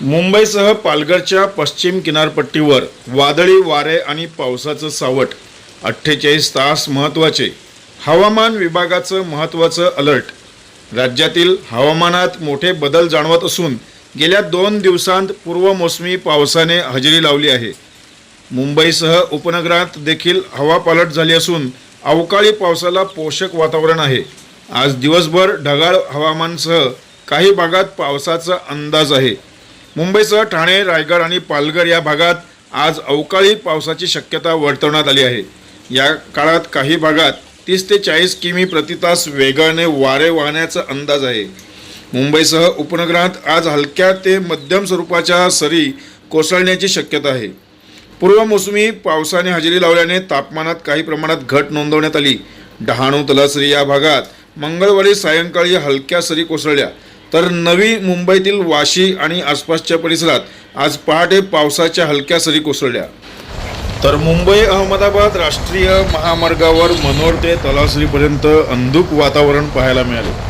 मुंबईसह पालघरच्या पश्चिम किनारपट्टीवर वादळी वारे आणि पावसाचं सावट. अठ्ठेचाळीस तास महत्त्वाचे. हवामान विभागाचं महत्त्वाचं अलर्ट. राज्यातील हवामानात मोठे बदल जाणवत असून गेल्या दोन दिवसांत पूर्वमोसमी पावसाने हजेरी लावली आहे. मुंबईसह उपनगरात देखील हवा पालट झाली असून अवकाळी पावसाला पोषक वातावरण आहे. आज दिवसभर ढगाळ हवामानसह काही भागात पावसाचा अंदाज आहे. मुंबईसह ठाणे रायगड आणि पालघर या भागात आज अवकाळी पावसाची शक्यता वर्तवण्यात आली आहे. या काळात काही भागात तीस ते चाळीस किमी प्रतितास वेगाने वारे वाहण्याचा अंदाज आहे. मुंबईसह उपनगरात आज हलक्या ते मध्यम स्वरूपाच्या सरी कोसळण्याची शक्यता आहे. पूर्वमोसमी पावसाने हजेरी लावल्याने तापमानात काही प्रमाणात घट नोंदवण्यात आली. डहाणू तलासरी या भागात मंगळवारी सायंकाळी हलक्या सरी कोसळल्या. तर नवी मुंबईतील वाशी आणि आसपासच्या परिसरात आज पहाटे पावसाच्या हलक्या सरी कोसळल्या. तर मुंबई अहमदाबाद राष्ट्रीय महामार्गावर मनोर ते तलासरीपर्यंत अंधुक वातावरण पाहायला मिळाले.